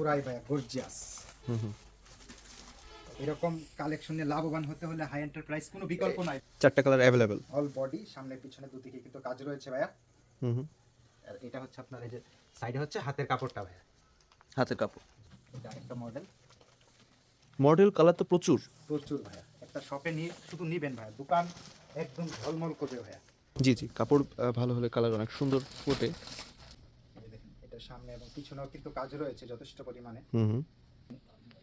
পুরাই ভাইয়া গর্জিয়াস এরকম কালেকশনে লাভবান হতে হলে হাই এন্টারপ্রাইজ কোনো বিকল্প নাই। চারটা কালার অ্যাভেলেবেল অল বডি সামনে পিছনে দুদিকে কিন্তু কাজ রয়েছে ভাইয়া। হুম হুম। আর এটা হচ্ছে আপনার এই যে সাইডে হচ্ছে হাতের কাপড়টা ভাইয়া। হাতের কাপড়। এটা একটা মডেল মডেল কালার তো প্রচুর। প্রচুর ভাইয়া। একটা শপে নিয়ে শুধু নিবেন ভাইয়া। দোকান একদম ঝলমল করবে ভাইয়া। জি জি। কাপড় ভালো হলে কালার অনেক সুন্দর ফোটে এই যে দেখেন এটা সামনে এবং পিছনেও কিন্তু কাজ রয়েছে যথেষ্ট পরিমাণে।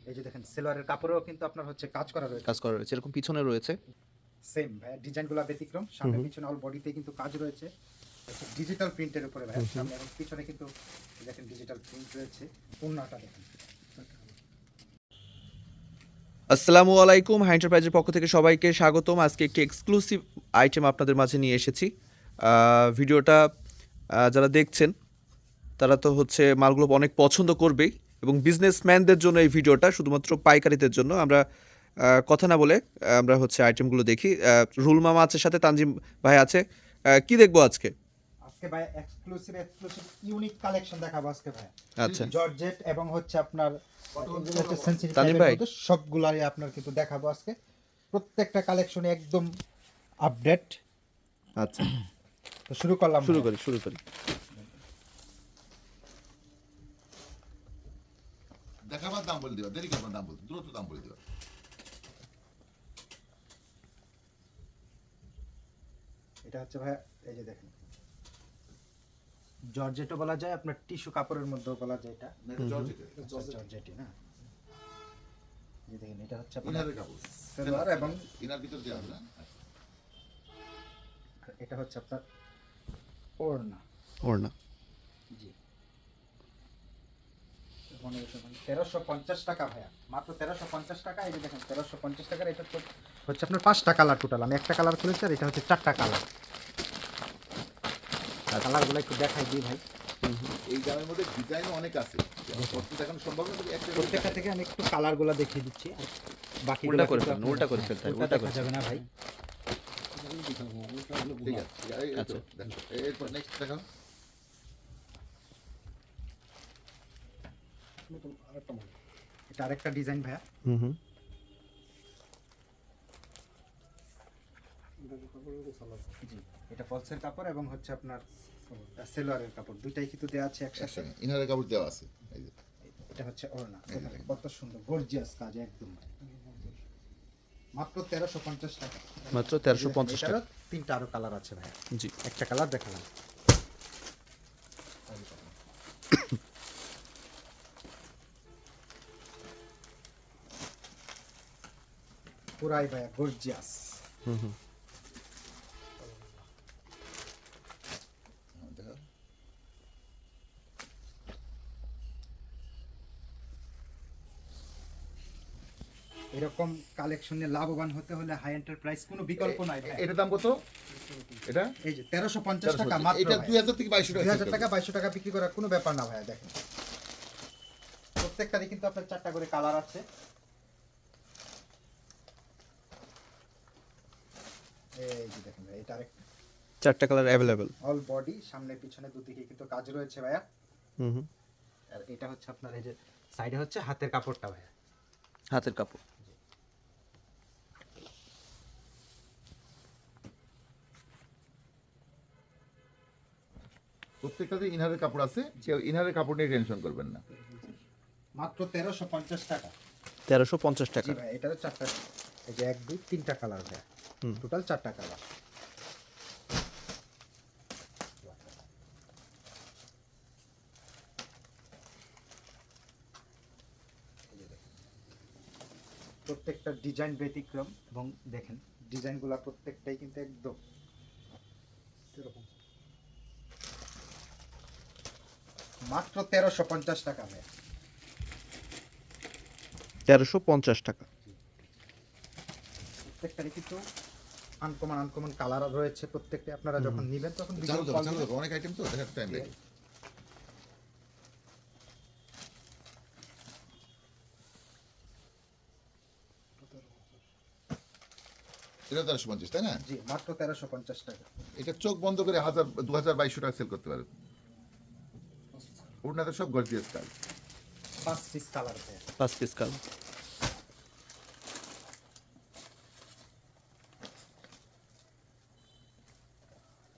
এই যে দেখেন সেলোয়ারের কাপড়েও কিন্তু আপনার হচ্ছে কাজ করা রয়েছে। কাজ করা রয়েছে এরকম পিছনে রয়েছে। সেম ভাইয়া ডিজাইনগুলো ব্যতিক্রম। সামনে পিছনে অল বডিতে কিন্তু কাজ রয়েছে। ডিজিটাল প্রিন্টের উপরে ভাইয়া সামনে এবং পিছনে কিন্তু দেখেন ডিজিটাল প্রিন্ট রয়েছে। পূর্ণটা দেখেন। আসসালামু আলাইকুম হাই এন্টারপ্রাইজের পক্ষ থেকে সবাইকে স্বাগতম। আজকে একটি এক্সক্লুসিভ আইটেম আপনাদের মাঝে নিয়ে এসেছি। আহ, ভিডিওটা যারা দেখছেন তারা তো হচ্ছে মালগুলো অনেক পছন্দ করবেই এবং বিজনেসম্যানদের জন্য এই ভিডিওটা শুধুমাত্র পাইকারিদের জন্য। আমরা কথা না বলে আমরা হচ্ছে আইটেমগুলো দেখি। রুল মামা আছে সাথে তানজিম ভাই আছে। কি দেখব আজকে? আজকে ভাই এক্সক্লুসিভ এক্সক্লুসিভ ইউনিক কালেকশন দেখাবো আজকে ভাই। আচ্ছা। জর্জেট এবং হচ্ছে আপনার। সবগুলাই আপনার কিন্তু দেখাবো আজকে। প্রত্যেকটা কালেকশনে একদম আপডেট আচ্ছা। তো শুরু করলাম শুরু করি শুরু করি। দেখাবার দাম বলে দিবা দেরি করবার দাম বলতে দ্রুত দাম বলে দিবা এটা হচ্ছে ভাই এই যে দেখেন। জর্জেটও বলা যায় আপনার টিস্যু কাপড়ের মধ্যেও বলা যায় এটা। না, এই দেখেন এটা হচ্ছে আপনার কাপড়। সালোয়ার এবং ইনার ভিতর দেওয়া হবে না? এটা হচ্ছে আপনার ওড়না। ওড়না। জি। তেরোশো পঞ্চাশ টাকা ভাইয়া। মাত্র তেরোশো পঞ্চাশ টাকা এই যে দেখেন তেরোশো পঞ্চাশ টাকার এটা হচ্ছে আপনার পাঁচটা কালার টোটাল আমি একটা কালার খুলেছি আর এটা হচ্ছে চারটা কালার। কালারগুলো একটু দেখাই দিই ভাই। এই দামের মধ্যে ডিজাইন অনেক আছে। দেখানো সম্ভব না প্রত্যেকটা থেকে আমি একটু কালারগুলো দেখিয়ে দিচ্ছি। বাকি উল্টা করে ফেলুন, উল্টা করে ফেলতে উল্টা করে। যাবে না ভাই। ঠিক আছে এই- এই তো, আচ্ছা। এরপর নেক্সট দেখাও। এটা আরেকটা ডিজাইন ভাইয়া। হুম হুম। জি এটা ফলসের কাপড় এবং হচ্ছে আপনার সেলোয়ারের কাপড়। দুইটাই কিন্তু দেওয়া আছে একসাথে। ইনারের কাপড় দেওয়া আছে এই যে। এটা হচ্ছে ওড়না। কত সুন্দর গর্জিয়াস কাজ একদম মাত্র তেরোশো পঞ্চাশ টাকা। মাত্র তেরোশো পঞ্চাশ টাকা। তিনটা আরও কালার আছে ভাই জি। একটা কালার দেখালাম। পুরাই ভাইয়া গর্জিয়াস। এরকম কালেকশন লাভবান হতে হলে হাই এন্টারপ্রাইজ কোনো বিকল্প নাই। এটার দাম কত? এটা? এই যে তেরোশো পঞ্চাশ টাকা মাত্র এটা ভাই। দুই হাজার থেকে বাইশশো দুই টাকা হাজার টাকা বাইশশো টাকা বিক্রি করার কোনো ব্যাপার না ভাইয়া দেখেন। প্রত্যেকটারই কিন্তু আপনার চারটা করে কালার আছে। এই যে দেখেন ভাই এটা আরেক চারটা কালার অ্যাভেলেবেল অল বডি সামনে পিছনে দুদিকে কিন্তু কাজ রয়েছে ভাইয়া। হুম আর এটা হচ্ছে আপনার এই যে সাইডে হচ্ছে হাতের কাপড়টা ভাইয়া। হাতের কাপড়। প্রত্যেকটাতে ইনারের কাপড় আছে কেউ ইনারের কাপড় নিয়ে টেনশন করবেন না। মাত্র তেরোশো পঞ্চাশ টাকা। তেরোশো পঞ্চাশ টাকা। জি ভাই চারটা এই যে এক দুই তিনটা কালার ভাইয়া। টোটাল চারটা কালার প্রত্যেকটা ডিজাইন ব্যতিক্রম এবং দেখেন ডিজাইনগুলো প্রত্যেকটাই কিন্তু একদম এরকম। মাত্র তেরোশো পঞ্চাশ টাকা ভাই তেরোশো পঞ্চাশ টাকা। প্রত্যেকটারই কিন্তু আনকমন আনকমন কালার রয়েছে প্রত্যেকটা আপনারা যখন নেবেন তখন অনেক আইটেম তো দেখার টাইম লাগে। এটা তেরোশো পঞ্চাশ তাই না? জি মাত্র তেরোশো পঞ্চাশ টাকা। এটা চোখ বন্ধ করে হাজার দু হাজার বাইশশো টাকা সেল করতে পারবে সব গর্জিয়াস কাজ পাঁচ পিস কালার পাঁচ পিস কালার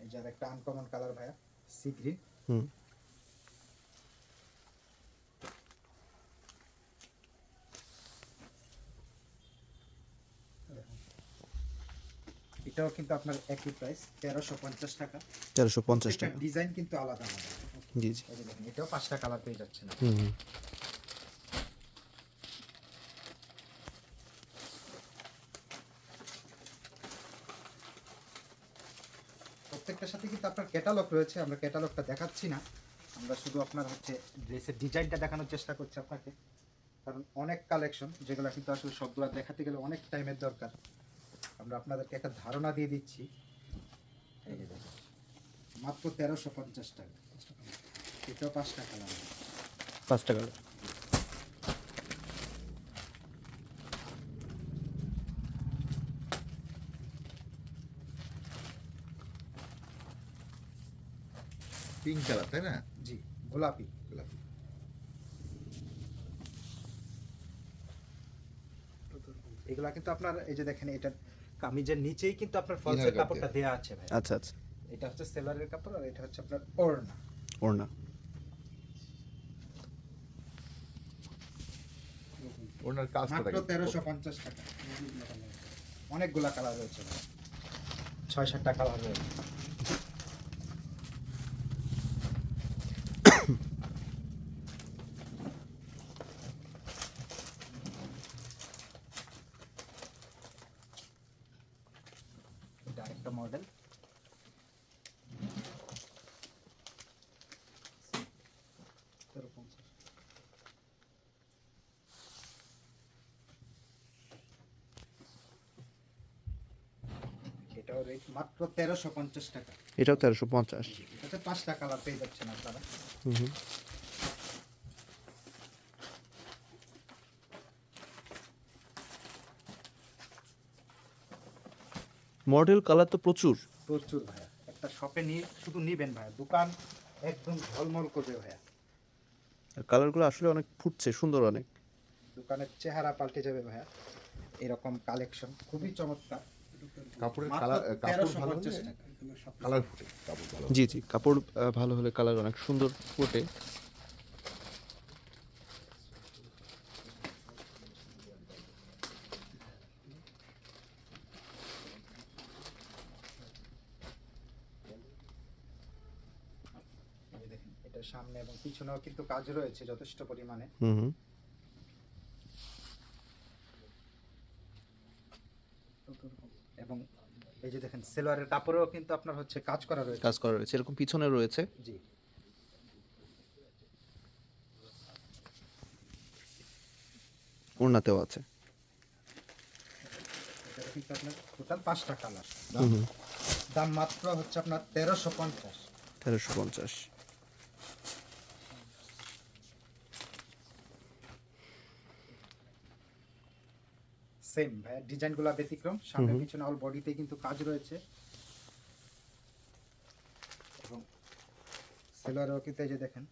এই যে একটা আনকমন কালার ভাইয়া সি গ্রিন হুম। এটাও কিন্তু আপনার একই প্রাইস তেরোশো পঞ্চাশ টাকা। তেরোশো পঞ্চাশ টাকা। ডিজাইন কিন্তু আলাদা আলাদা। জি জি। এটাও পাঁচটা কালার পেয়ে যাচ্ছে না হুম। প্রত্যেকটার সাথে কিন্তু আপনার ক্যাটালগ রয়েছে, আমরা ক্যাটালগটা দেখাচ্ছি না। আমরা শুধু আপনার হচ্ছে ড্রেসের ডিজাইনটা দেখানোর চেষ্টা করছি আপনাকে। কারণ অনেক কালেকশন যেগুলো কিন্তু আসলে সবগুলো দেখাতে গেলে অনেক টাইমের দরকার। আমরা আপনাদেরকে একটা ধারণা দিয়ে দিচ্ছি। মাত্র তেরোশো পঞ্চাশ টাকা। এটাও পাঁচটা কালার পাঁচটা কালার পিঙ্ক কালার তাই না জি গোলাপি গোলাপি। এগুলা কিন্তু আপনার এই যে দেখেন এটা কামিজের নিচেই কিন্তু আপনার ফলসের কাপড়টা কাপড়। দেওয়া আছে ভাই আচ্ছা আচ্ছা এটা হচ্ছে সেলারের কাপড় আর এটা হচ্ছে আপনার ওড়না ওড়না ওনার কাজটা মাত্র দেখেন। তেরোশো পঞ্চাশ টাকা অনেকগুলা কালার রয়েছে। ছয় সাতটা কালার রয়েছে আরেকটা মডেল এটাও রেট মাত্র তেরোশো পঞ্চাশ টাকা। এটাও তেরোশো পঞ্চাশ। পাঁচটা কালার পেয়ে যাচ্ছেন আপনারা। হুম। মডেল কালার তো প্রচুর। প্রচুর ভাইয়া। একটা শপে নিয়ে শুধু নিবেন ভাইয়া। দোকান একদম ঝলমল করবে ভাইয়া। আর কালারগুলো আসলে অনেক ফুটছে সুন্দর অনেক। দোকানের চেহারা পাল্টে যাবে ভাইয়া। এরকম কালেকশন খুবই চমৎকার। কাপড়ের কালার কাপড় ভালো কালার ফুটে কাপড় ভালো জি জি কাপড় ভালো হলে কালার অনেক সুন্দর ফোটে এই যে দেখেন এটা সামনে পিছনেও কিন্তু কাজ রয়েছে যথেষ্ট পরিমাণে। এবং এই যে দেখেন সেলোয়ারের কাপড়েও কিন্তু আপনার হচ্ছে কাজ করা রয়েছে। কাজ করা রয়েছে এরকম পিছনে রয়েছে। জি। ওড়নাতেও আছে। কিন্তু আপনার টোটাল পাঁচটা কালার। দাম মাত্র হচ্ছে আপনার তেরোশো পঞ্চাশ। তেরোশো পঞ্চাশ। সেম ভাইয়া। ডিজাইনগুলো ব্যতিক্রম সামনে পিছনে অল বডিতে কিন্তু কাজ রয়েছে। এবং সেলোয়ারও কিন্তু এই যে দেখেন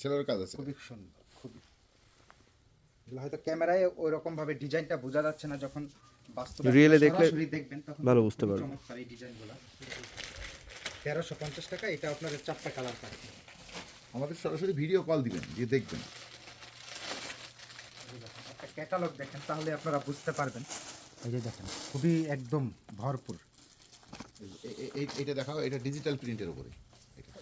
ছেলের কাজ আছে। খুবই সুন্দর খুবই। এগুলো হয়তো ক্যামেরায় ওই রকম ভাবে ডিজাইনটা বোঝা যাচ্ছে না যখন বাস্তবে এ দেখলে দেখবেন তখন ভালো বুঝতে পারবেন। চমৎকার এই ডিজাইনগুলো তেরোশো পঞ্চাশ টাকা এটা আপনাদের চারটা কালার পাবে আমাদের সরাসরি ভিডিও কল দিবেন যে দেখবেন। ক্যাটালগ দেখেন তাহলে আপনারা বুঝতে পারবেন। এই যে দেখেন খুবই একদম ভরপুর। এটা দেখাও এটা ডিজিটাল প্রিন্টের উপরে এটা।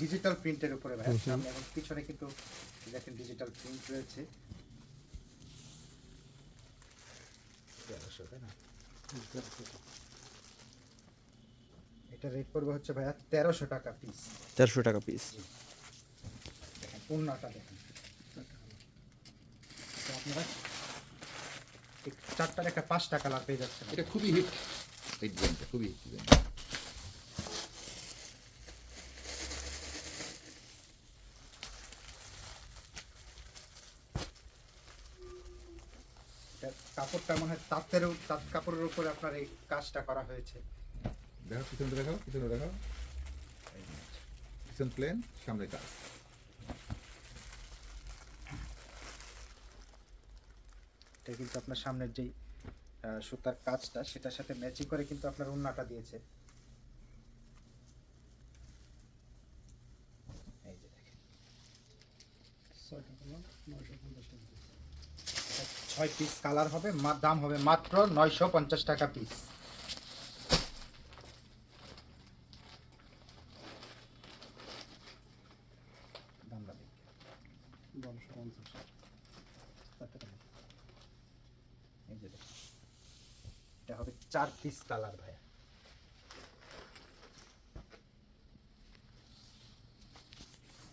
ডিজিটাল প্রিন্টের উপরে ভাই। সামনে এবং পিছনে কিন্তু দেখেন ডিজিটাল প্রিন্ট রয়েছে। তাই না? এটা রেট পড়বে হচ্ছে ভাইয়া তেরোশো টাকা পিস তেরোশো টাকা পিস দেখেন পূর্ণাটা দেখেন। আপনারা চারটার একটা পাঁচটা কালার পেয়ে যাচ্ছেন। এটা খুবই হিট এই ডিজাইনটা খুবই হিট ডিজাইন কাপড়টা মনে হয় তাঁতের তাঁত কাপড়ের উপরে আপনার এই কাজটা করা হয়েছে। দেখো পিছনে দেখাও পিছনে দেখাও। পিছন প্লেন সামনে কাজ। এটা কিন্তু আপনার সামনের যেই সুতার কাজটা সেটার সাথে ম্যাচিং করে কিন্তু আপনার উন্নাটা দিয়েছে। এই যে দেখেন। ছয় পিস কালার হবে মা- দাম হবে মাত্র নয়শো পঞ্চাশ টাকা পিস দামটা দেখি। এই যে দেখেন। এটা হবে চার পিস কালার ভাইয়া।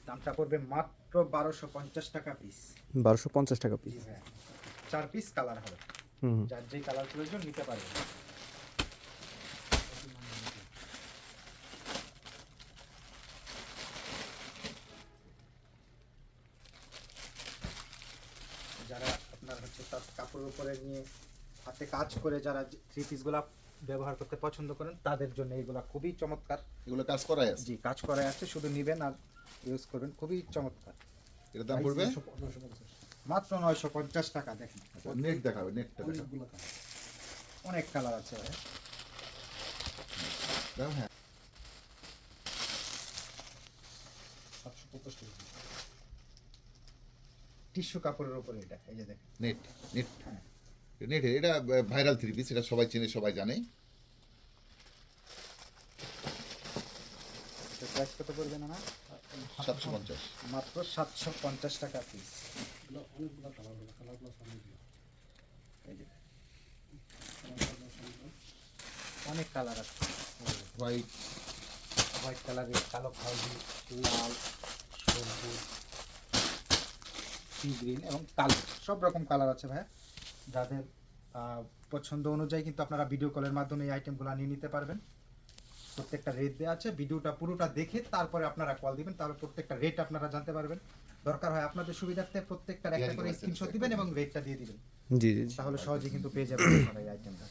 দামটা পড়বে মাত্র বারোশো পঞ্চাশ টাকা পিস বারোশো পঞ্চাশ টাকা পিস চার পিস কালার হবে। যার যেই কালার প্রয়োজন নিতে পারবেন যারা আপনার হচ্ছে তার কাপড়ের উপরে নিয়ে হাতে কাজ করে যারা থ্রি পিসগুলা ব্যবহার করতে পছন্দ করেন তাদের জন্য এইগুলা খুবই চমৎকার। এগুলো কাজ করাই আছে? জি কাজ করা আছে শুধু নেবেন আর ইউজ করবেন খুবই চমৎকার। এটার দাম পড়বে? মাত্র নয়শো পঞ্চাশ টাকা দেখেন। নেট দেখাবে নেটটা দেখাও অনেক কালার আছে দেখো হ্যাঁ। টিস্যু কাপড়ের উপরে এটা এই যে দেখেন। নেট নেট নেট এটা ভাইরাল থ্রি পিস এটা সবাই চেনে সবাই জানে। তো প্রাইস কত পড়বে না সাতশো পঞ্চাশ। মাত্র সাতশো পঞ্চাশ টাকা পিস অনেক কালার আছে। হোয়াইট হোয়াইট কালারের কালো খাউজি লাল সবুজ সি গ্রিন এবং কালো। সব রকম কালার আছে ভাই যাদের পছন্দ অনুযায়ী কিন্তু আপনারা ভিডিও কলের মাধ্যমে এই আইটেমগুলো নিয়ে নিতে পারবেন। প্রত্যেকটা রেট দেওয়া আছে ভিডিওটা পুরোটা দেখে তারপরে আপনারা কল দিবেন তাহলে প্রত্যেকটা রেট আপনারা জানতে পারবেন। দরকার হয় আপনাদের সুবিধার্থে প্রত্যেকটা একটা করে স্ক্রিনশট দিবেন এবং রেটটা দিয়ে দিবেন। জি জি। জি তাহলে সহজে কিন্তু পেয়ে যাবেন আপনারা এই আইটেমটা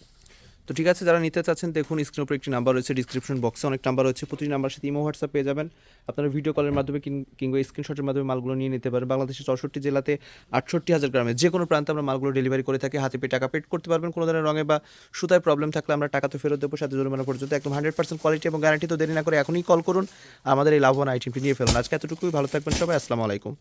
তো ঠিক আছে, যারা নিতে চাচ্ছেন, দেখুন স্ক্রিনের উপরে একটি নাম্বার রয়েছে ডিসক্রিপশন বক্সে অনেক নাম্বার রয়েছে। প্রতিটি নাম্বার সাথে ইমো হোয়াটসঅ্যাপ পেয়ে যাবেন। আপনারা ভিডিও কলের মাধ্যমে কিংবা স্ক্রিনশটের মাধ্যমে মালগুলো নিয়ে নিতে পারেন। বাংলাদেশের চৌষট্টি জেলাতে আটষট্টি হাজার গ্রামে যে কোনো প্রান্তে আমরা মালগুলো ডেলিভারি করে থাকি। হাতে পেয়ে টাকা পেড করতে পারবেন, কোনো ধরনের রঙে বা সুতায় প্রবলেম থাকলে আমরা টাকা তো ফেরত দেবো, সাথে জরিমানা পর্যন্ত। একদম হান্ড্রেড পার্সেন্ট কোয়ালিটি এবং গ্যারান্টি তো দেরি না করে এখনই কল করুন। আমাদের এই লাভবান আইটেমটি নিয়ে ফেলুন। আজকে এতটুকুই, ভালো থাকবেন সবাই, আসসালামু আলাইকুম।